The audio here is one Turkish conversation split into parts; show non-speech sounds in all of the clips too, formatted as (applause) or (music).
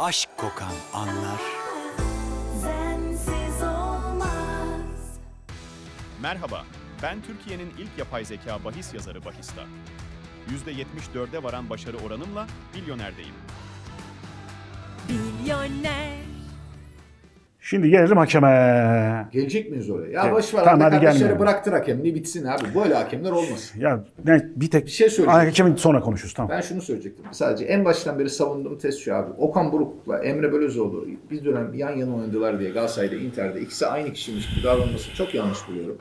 aşk kokan anlar. Sensiz olmaz. Merhaba, ben Türkiye'nin ilk yapay zeka bahis yazarı Bahista. %74'e varan başarı oranımla milyonerdeyim. Milyoner. Şimdi gelelim hakeme. Gelecek miyiz oraya? Ya Gel. boş ver. Tamam, hadi kardeşleri bıraktır hakemliği bitsin abi. Böyle hakemler olmasın. Ya ne bir tek Bir şey söyleyeceğim. Hakemin sonra konuşuruz tamam. Ben şunu söyleyecektim. Sadece en baştan beri savunduğum test şu abi. Okan Buruk'la Emre Belözoğlu bir dönem yan yana oynadılar diye Galatasaray'da, Inter'de ikisi aynı kişiymiş gibi davranması çok yanlış buluyorum.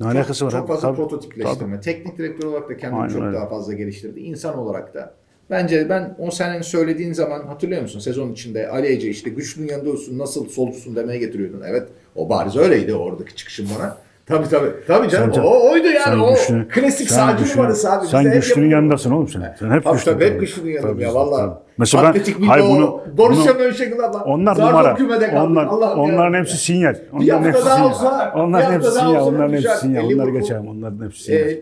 Ne alakası var? Çok fazla Tabii, prototipleştirme. Teknik direktör olarak da kendini Aynen çok öyle. daha fazla geliştirdi. İnsan olarak da. Bence ben o senin söylediğin zaman hatırlıyor musun sezon içinde Ali Ece işte güçlünün yanında olsun nasıl solcusun demeye getiriyordun. Evet o bariz öyleydi oradaki çıkışın bana. Tabii tabii. Tabii canım Sen- o oydu yani sen o güçlü- klasik sağcı numarası abi. Sen Bizde hep güçlünün yanındasın oğlum sen. Sen hep Tabii güçlü. tabii hep güçlünün yanındayım ya valla. Mesela ben Atletik Bilbao, hayır bunu, Borussia Mönchengladbach. onlar zar numara. Onlar, onların hepsi sinyal. Bir Onların hepsi sinyal. Onların hepsi sinyal. Onların hepsi sinyal. E, Liverpool- geçelim. Onların hepsi sinyal.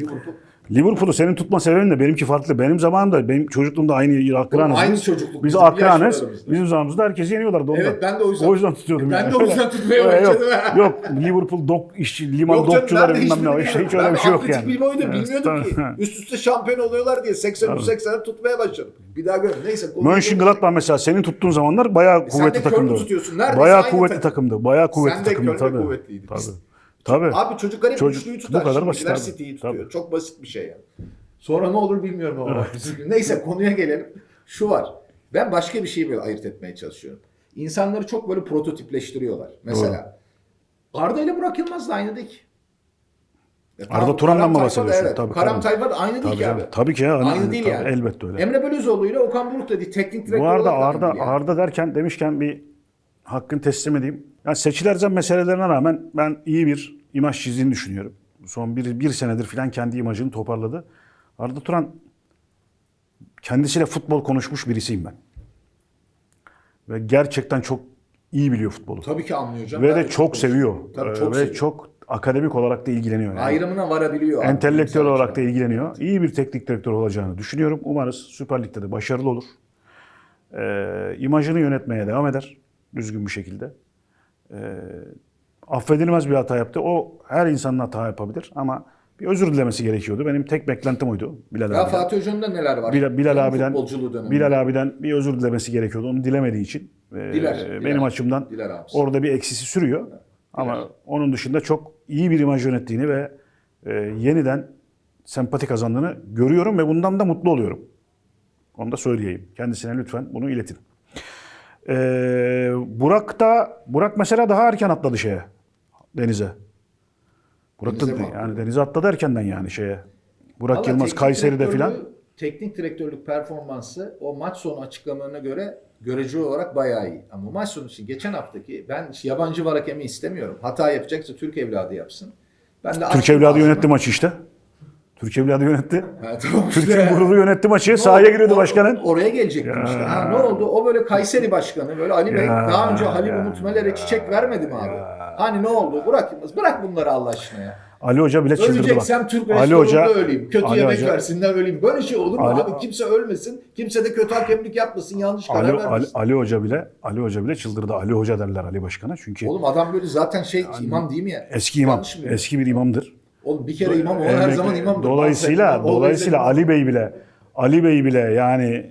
Liverpool. Liverpool'u senin tutma sebebin de benimki farklı. Benim zamanımda, benim çocukluğumda aynı akranız. aynı çocukluk, Biz akranız. Bizim zamanımızda herkesi yeniyorlardı ondan. Evet, ben de o yüzden- O yüzden tutuyordum. Ben yani. de o yüzden tutmaya (laughs) Öyle yok, başladım. (laughs) Yok, Liverpool dok, işçi, liman Yok dokçuları ben de bilmem ne. Hiç, hiç öyle Ben bir şey yok yani. Da Evet, bilmiyordum ki. tamam. Üst üste şampiyon oluyorlar diye 83-80'e tutmaya başladım. Bir daha görün. Neyse. Mönchengladbach mesela senin tuttuğun zamanlar bayağı E sen kuvvetli de Köln'ü takımdı. tutuyorsun. Neredeyse Bayağı kuvvetli takım. takımdı. Bayağı kuvvetli Sen de takımdı Köln'de tabii. kuvvetliydi. Tabii. Tabii. Abi çocuklar hep Çocuk- üçlüyü bu tutar. kadar Şimdi basit. City'yi tutuyor. Tabii. Çok basit bir şey yani. Sonra ne olur bilmiyorum ama. Neyse konuya gelelim. Şu var. Ben başka bir şeyi böyle ayırt etmeye çalışıyorum. İnsanları çok böyle prototipleştiriyorlar. Mesela Arda ile Burak Yılmaz da aynı değil ki. E, Arda Karam- Turan'dan mı bahsediyorsun? Evet. Tabii, Karam. Tayfa da aynı değil Tabii, ki canım. abi. tabii ki ya. Aynı değil tabii, yani. Elbette öyle. Emre Belözoğlu ile Okan Buruk da değil. Teknik direktör Bu arada aynı Arda, değil yani. Arda derken demişken bir hakkını teslim edeyim. Yani seçilerden meselelerine rağmen ben iyi bir imaj çizdiğini düşünüyorum. Son bir, bir senedir falan kendi imajını toparladı. Arda Turan kendisiyle futbol konuşmuş birisiyim ben. Ve gerçekten çok iyi biliyor futbolu. Tabii ki anlıyor canım. Ve de çok seviyor. Tabii Ee, çok Ve seviyor. çok akademik olarak da ilgileniyor. Yani. Ayrımına varabiliyor. abi. Entelektüel olarak da ilgileniyor. İyi bir teknik direktör olacağını düşünüyorum. Umarız Süper Lig'de de başarılı olur. Ee, imajını yönetmeye devam eder. Düzgün bir şekilde. Ee, affedilmez bir hata yaptı. O her insanın hata yapabilir ama bir özür dilemesi gerekiyordu. Benim tek beklentim oydu. Bilal Ya abiden. Fatih Hoca'nın da neler var? Bilal, Bilal Onun abiden. Bilal abiden bir özür dilemesi gerekiyordu. Onu dilemediği için e, Diler, benim diler. açımdan Diler abisi. orada bir eksisi sürüyor. Ama onun dışında çok iyi bir imaj yönettiğini ve e, yeniden sempati kazandığını görüyorum ve bundan da mutlu oluyorum. Onu da söyleyeyim. Kendisine lütfen bunu iletin. Ee, Burak da Burak mesela daha erken atladı şeye denize. Burak Denize da yani denize atladı erkenden yani şeye. Burak Vallahi Yılmaz Kayseri'de filan. Teknik direktörlük performansı o maç sonu açıklamalarına göre görece olarak bayağı iyi. Ama maç sonu için geçen haftaki ben yabancı var hakemi istemiyorum. Hata yapacaksa Türk evladı yapsın. Ben de Türk evladı yönetti maçı işte. Türk evladı yönetti. Ha, tamam işte. Türk'ün gururu yönetti maçı. Ne Sahaya giriyordu başkanın. Oraya gelecektim işte. Ha, ne oldu? O böyle Kayseri başkanı böyle Ali Bey Ya, daha önce Halil ya, Umut Meler'e çiçek vermedi mi abi? Hani ne oldu? Bırak, bırak bunları Allah aşkına ya. Ali Hoca bile çıldırdı bak. Öleceksem Türk Ali Hoca, öleyim. Kötü Ali yemek Hoca- versinler öleyim. Böyle şey olur mu Ali- abi? Kimse ölmesin. Kimse de kötü hakemlik yapmasın. Yanlış karar Ali, Ali, vermesin. Ali Hoca bile Ali Hoca bile çıldırdı. Ali Hoca derler Ali Başkan'a. Çünkü Oğlum adam böyle zaten şey imam değil mi ya? eski imam, ya? eski bir imamdır. Oğlum bir kere imam o her zaman imamdır. Dolayısıyla imam, dolayısıyla Ali Bey bile Ali Bey bile yani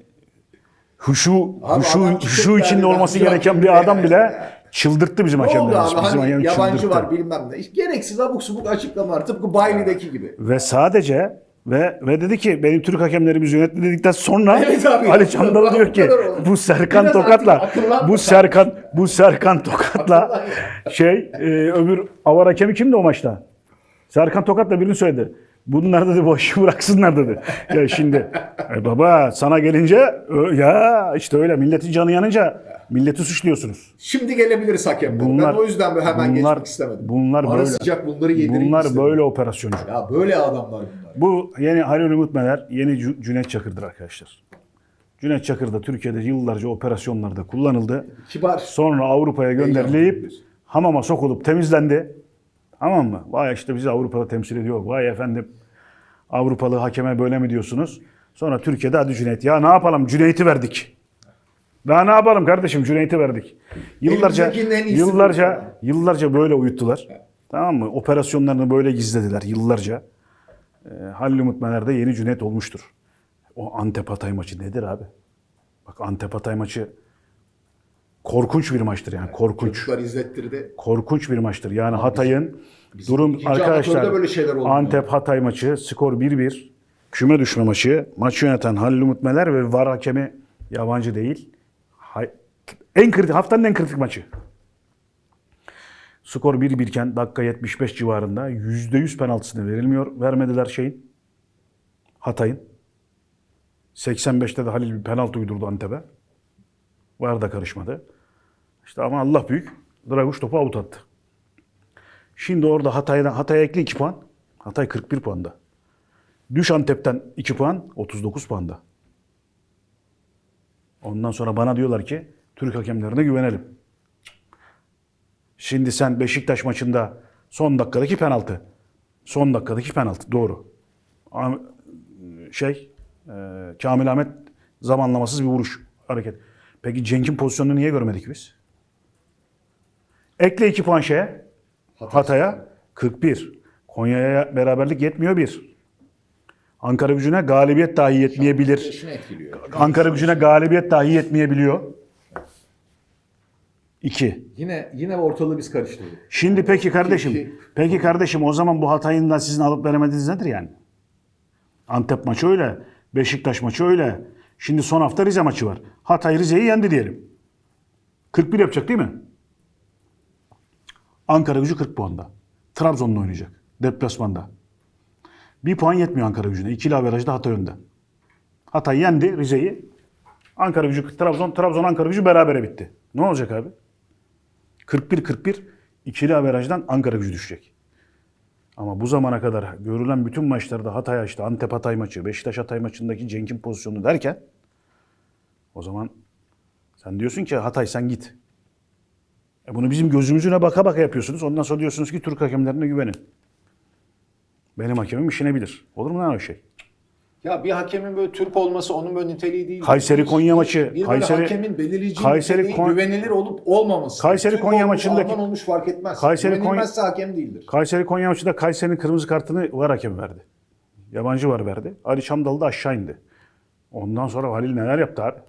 huşu Abi huşu huşu içinde yani olması gereken bir adam bile çıldırttı bizim hakemlerimiz. Bizim Hani hakem yabancı çıldırttı. var bilmem ne. Gereksiz abuk subuk açıklamalar. Tıpkı Bailey'deki gibi. Ve sadece ve ve dedi ki benim Türk hakemlerimiz yönetti dedikten sonra (laughs) Evet abi. Ali Çandal diyor ki Bu Serkan Biraz Tokat'la bu Serkan bu Serkan Tokat'la şey e, öbür avar hakemi kimdi o maçta? Serkan Tokat'la birini söyledi. Bunlar dedi boş bıraksınlar dedi. Ya şimdi e baba sana gelince ya işte öyle milletin canı yanınca milleti suçluyorsunuz. Şimdi gelebiliriz hakemlere. Bunlar- ben o yüzden böyle hemen bunlar- geçmek istemedim. bunlar Ara böyle. sıcak bunları yedireyim Bunlar istedim. böyle operasyoncu. Ya böyle adamlar bunlar. Bu yeni Halil Umut Meler, yeni Cü- Cüneyt Çakır'dır arkadaşlar. Cüneyt Çakır da Türkiye'de yıllarca operasyonlarda kullanıldı. Kibar. Sonra Avrupa'ya gönderilip hamama sokulup temizlendi. Tamam mı? Vay işte bizi Avrupa'da temsil ediyor. Vay efendim Avrupalı hakeme böyle mi diyorsunuz? Sonra Türkiye'de hadi Cüneyt. Ya ne yapalım Cüneyt'i verdik. Daha ne yapalım kardeşim Cüneyt'i verdik. Yıllarca yıllarca yıllarca böyle uyuttular. Tamam mı? Operasyonlarını böyle gizlediler yıllarca. E, Halil Umut Meler de yeni Cüneyt olmuştur. O Antep Hatay maçı nedir abi? Bak Antep Hatay maçı korkunç bir maçtır yani korkunç. Çocuklar izlettirdi. Korkunç bir maçtır. Yani Hatay'ın durum arkadaşlar böyle şeyler. Antep Hatay maçı skor 1-1. Küme düşme maçı. Maçı yöneten Halil Umut Meler ve VAR hakemi yabancı değil. En kritik haftanın en kritik maçı. Skor 1-1 iken dakika 75 civarında %100 penaltısını verilmiyor. Vermediler şeyin. Hatay'ın. 85'te de Halil bir penaltı uydurdu Antep'e. VAR da karışmadı. İşte ama Allah büyük. Draguş topu avut attı. Şimdi orada Hatay'dan Hatay'a ekle 2 puan. Hatay 41 puanda. Düş Antep'ten 2 puan 39 puanda. Ondan sonra bana diyorlar ki Türk hakemlerine güvenelim. Şimdi sen Beşiktaş maçında son dakikadaki penaltı. Son dakikadaki penaltı doğru. Şey e, Kamil Ahmet zamanlamasız bir vuruş hareket. Peki Cenk'in pozisyonunu niye görmedik biz? Ekle 2 puan şeye. Hatay'a 41. Konya'ya beraberlik yetmiyor bir. Ankara gücüne galibiyet dahi yetmeyebilir. Ankara gücüne galibiyet dahi yetmeyebiliyor. 2. Yine yine ortalığı biz karıştırdık. Şimdi peki kardeşim, İki. peki kardeşim o zaman bu Hatay'ın da sizin alıp veremediğiniz nedir yani? Antep maçı öyle, Beşiktaş maçı öyle. Şimdi son hafta Rize maçı var. Hatay Rize'yi yendi diyelim. 41 yapacak değil mi? Ankara gücü 40 puanda. Trabzon'la oynayacak. Deplasmanda. Bir puan yetmiyor Ankara gücüne. İkili averajda Hatay önde. Hatay yendi Rize'yi. Ankara gücü Trabzon, Trabzon Ankara gücü berabere bitti. Ne olacak abi? 41-41 ikili averajdan Ankara gücü düşecek. Ama bu zamana kadar görülen bütün maçlarda Hatay işte Antep Hatay maçı, Beşiktaş Hatay maçındaki Cenk'in pozisyonu derken o zaman sen diyorsun ki Hatay sen git. E bunu bizim gözümüzüne baka baka yapıyorsunuz. Ondan sonra diyorsunuz ki Türk hakemlerine güvenin. Benim hakemim işine bilir. Olur mu lan öyle şey? Ya bir hakemin böyle Türk olması onun böyle niteliği değil. Kayseri Konya maçı, Bir Kayseri- hakemin belirleyici Kayseri niteliği Kon- güvenilir olup olmaması. Kayseri Türk Konya olmuş, maçındaki- Alman olmuş fark etmez. Kayseri Konya- hakem değildir. Kayseri Konya maçında Kayseri'nin kırmızı kartını var hakem verdi. Yabancı var verdi. Ali Çamdalı da aşağı indi. Ondan sonra Halil neler yaptı abi?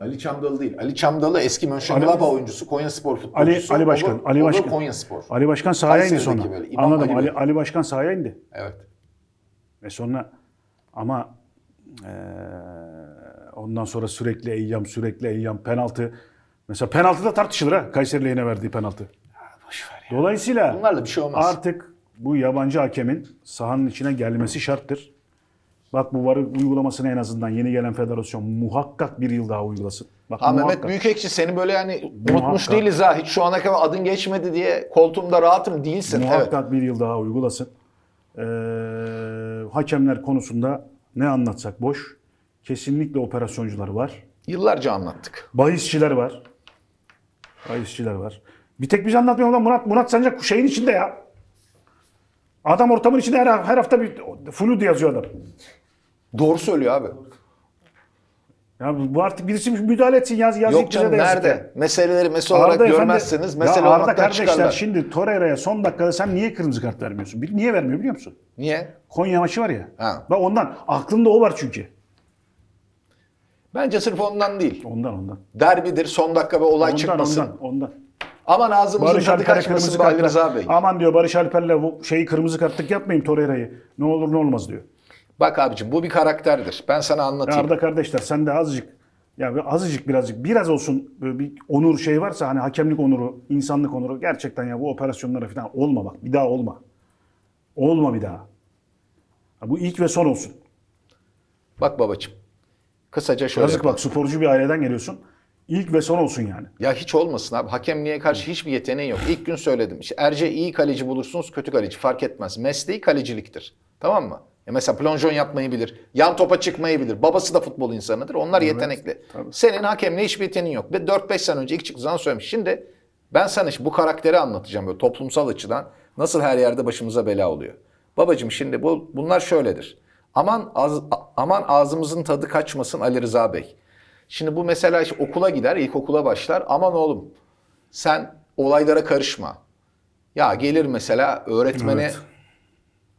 Ali Çamdalı değil. Ali Çamdalı eski Mönchengladbach oyuncusu, Konya Spor futbolcusu. Ali Ali Başkan, O Ali Başkan. Konya Spor. Ali Başkan sahaya indi sonra. böyle, İmam Anladım. Ali Ali. Ali Başkan sahaya indi. Evet. Ve sonra ama eee, ondan sonra sürekli Eyyam, sürekli Eyyam penaltı. Mesela penaltı da tartışılır ha. Kayseri lehine verdiği penaltı. Dolayısıyla Bunlarla bir şey olmaz. artık bu yabancı hakemin sahanın içine gelmesi şarttır. Bak bu var uygulamasını en azından yeni gelen federasyon muhakkak bir yıl daha uygulasın. Bak, Ha Mehmet muhakkak. Büyükekşi seni böyle yani unutmuş Muhakkak. değiliz ha. Hiç şu ana kadar adın geçmedi diye koltuğumda rahatım değilsin. Evet. Muhakkak bir yıl daha uygulasın. Ee, hakemler konusunda ne anlatsak boş. Kesinlikle operasyoncular var. Yıllarca anlattık. Bahisçiler var. Bahisçiler var. Bir tek biz anlatmıyoruz lan Murat. Murat Sancak şeyin içinde ya. Adam ortamın içinde her, her hafta bir flu yazıyor adam. Doğru söylüyor abi. Ya bu artık birisi müdahale etsin yaz yazık Yok canım bize de yazık ya. nerede? Meseleleri mesele olarak Efendi- görmezseniz Ya mesele Arda olmaktan kardeşler çıkarlar. şimdi Torreira'ya son dakikada sen niye kırmızı kart vermiyorsun? Bir- Niye vermiyor biliyor musun? Niye? Konya maçı var ya. Ha. Bak ondan aklında o var çünkü. Bence sırf ondan değil. Ondan ondan. Derbidir, son dakika ve olay Ondan çıkmasın. ondan ondan. Aman ağzımızın Barış tadı Alper'e kaçmasın kırmızı be Ali kart. Rıza Bey. Aman diyor Barış Alper'le bu şeyi kırmızı kartlık yapmayayım Torreira'yı. Ne olur ne olmaz diyor. Bak abicim bu bir karakterdir. Ben sana Ya anlatayım. Arda kardeşler sen de azıcık ya bir azıcık birazcık biraz olsun böyle bir onur şey varsa hani hakemlik onuru, insanlık onuru gerçekten ya bu operasyonlara falan olma bak. Bir daha olma. Olma bir daha. Ha, bu ilk ve son olsun. Bak babacığım. Kısaca şöyle. Yazık bak sporcu bir aileden geliyorsun. İlk ve son olsun yani. Ya hiç olmasın abi. Hakemliğe karşı hiçbir yeteneği yok. İlk gün söyledim. İşte Erce iyi kaleci bulursunuz, kötü kaleci fark etmez. Mesleği kaleciliktir. Tamam mı? Ya mesela plonjon yapmayı bilir. Yan topa çıkmayı bilir. Babası da futbol insanıdır. Onlar yetenekli. tabii. Senin hakemliğe hiçbir yeteneğin yok. Ve 4-5 sene önce ilk çıktığı zaman söylemiş. Şimdi ben sana işte bu karakteri anlatacağım böyle toplumsal açıdan. Nasıl her yerde başımıza bela oluyor. Babacım şimdi bu bunlar şöyledir. Aman ağz- aman ağzımızın tadı kaçmasın Ali Rıza Bey. Şimdi bu mesela işte okula gider, ilkokula başlar. Aman oğlum sen olaylara karışma. Ya gelir mesela öğretmene Evet.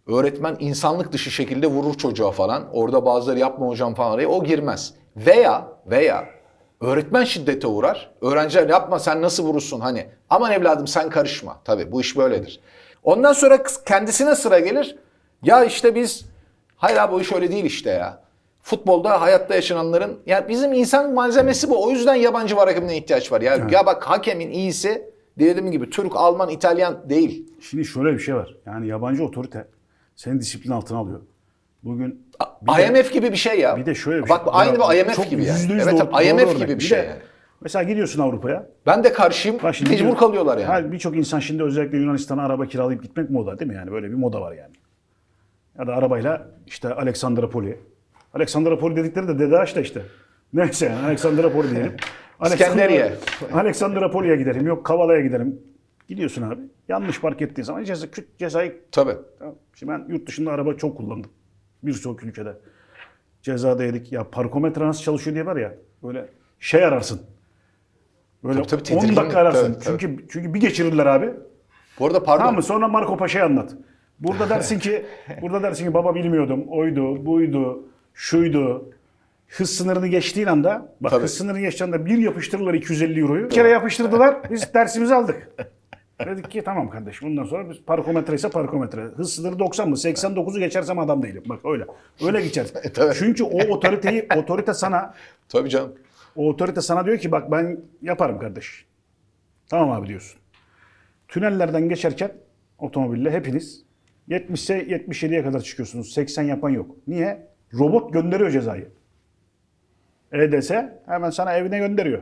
Öğretmen insanlık dışı şekilde vurur çocuğa falan. Orada bazıları yapma hocam falan araya o girmez. Veya veya öğretmen şiddete uğrar. Öğrenciler yapma sen nasıl vurursun hani. Aman evladım sen karışma. Tabii bu iş böyledir. Ondan sonra kendisine sıra gelir. Ya işte biz hayır abi o iş öyle değil işte ya. Futbolda hayatta yaşananların ya bizim insan malzemesi bu. O yüzden yabancı var hakemine ihtiyaç var. Ya, ya bak hakemin iyisi dediğim gibi Türk, Alman, İtalyan değil. Şimdi şöyle bir şey var. Yani yabancı otorite seni disiplin altına alıyor. Bugün bir de- IMF gibi bir şey ya. Bir de şöyle bir Bak şey. aynı bir IMF Çok gibi yani. Evet doğru- IMF doğru gibi örnek. bir şey de yani. Mesela gidiyorsun Avrupa'ya. Ben de karşıyım. Bak şimdi Mecbur kalıyorlar yani. Birçok insan şimdi özellikle Yunanistan'a araba kiralayıp gitmek moda değil mi? Yani böyle bir moda var yani. Ya da arabayla işte Aleksandropoli. Aleksandropoli dedikleri de Dede da işte. Neyse yani Aleksandropoli diyelim. (laughs) İskenderiye. Aleksandropoli'ye gidelim. Yok Kavala'ya gidelim. Gidiyorsun abi. Yanlış park ettiğin zaman ceza, küt- cezayı Tabii. Şimdi ben yurt dışında araba çok kullandım. Birçok ülkede. Cezada yedik. Ya parkometre nasıl çalışıyor diye var ya. Böyle şey ararsın. Böyle Tabii, tabii, 10 tedirgin. dakika ararsın. Tabii, tabii. çünkü çünkü bir geçirirler abi. Bu arada pardon. Tamam mı? Sonra Marco Paşa'yı anlat. Burada dersin ki (laughs) burada dersin ki baba bilmiyordum. Oydu, buydu, şuydu. Hız sınırını geçtiğin anda bak Tabii. hız sınırını geçtiğin anda bir yapıştırırlar 250 euroyu. Bir kere yapıştırdılar. Biz dersimizi aldık. (laughs) Dedik ki tamam kardeşim bundan sonra biz parkometre ise parkometre. Hız sınırı 90 mı? 89'u geçersem adam değilim. Bak öyle. Öyle geçer. (laughs) Tabii. Çünkü o otoriteyi otorite sana (laughs) Tabii canım. o otorite sana diyor ki bak ben yaparım kardeş. Tamam abi diyorsun. Tünellerden geçerken otomobille hepiniz 70'se 77'ye kadar çıkıyorsunuz. 80 yapan yok. Niye? Robot gönderiyor cezayı. EDS hemen sana evine gönderiyor.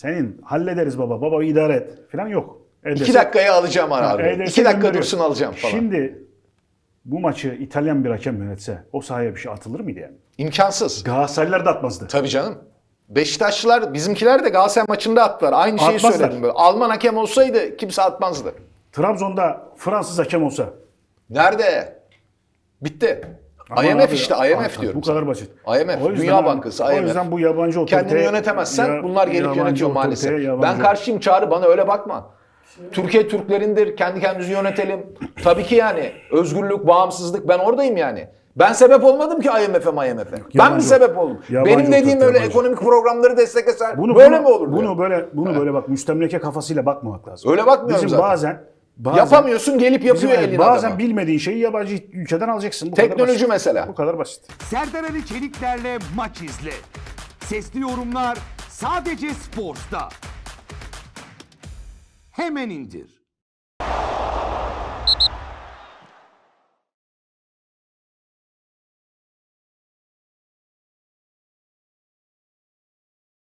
Senin hallederiz baba. Baba idare et falan yok. EDS, İki dakikaya alacağım abi. EDS İki dakika gönderiyor. dursun alacağım falan. Şimdi bu maçı İtalyan bir hakem yönetse o sahaya bir şey atılır mıydı yani? İmkansız. Galatasaraylılar da atmazdı. Tabii canım. Beşiktaşlılar bizimkiler de Galatasaray maçında attılar. Aynı şeyi Atmazlar. söyledim böyle. Alman hakem olsaydı kimse atmazdı. Trabzon'da Fransız hakem olsa. Nerede? Bitti. Aman IMF abi, işte abi, IMF diyorum. Bu kadar basit. IMF, O yüzden Dünya abi, Bankası, O IMF. yüzden bu yabancı otorite... Kendini yönetemezsen ya- bunlar gelip yönetiyor maalesef. yabancı- Ben karşıyım Çağrı bana öyle bakma. Türkiye Türklerindir. Kendi kendimizi yönetelim. Tabii ki yani özgürlük, bağımsızlık ben oradayım yani. Ben sebep olmadım ki IMF'e, IMF'e. Ben mi sebep oldum? yabancı Benim dediğim öyle yabancı. ekonomik programları destekleser Bunu, böyle bunu, mi olur? Bunu böyle bunu böyle bak müstemleke kafasıyla bakmamak lazım. Öyle bakmıyorum Bizim zaten. bazen, bazen Yapamıyorsun gelip yapıyor bizim, elin bazen adama. bilmediğin şeyi yabancı ülkeden alacaksın. Bu kadar Teknoloji basit. mesela. Bu kadar basit. Serdar Ali Çelikler'le maç izle. Sesli yorumlar sadece Sports'ta. Hemen indir.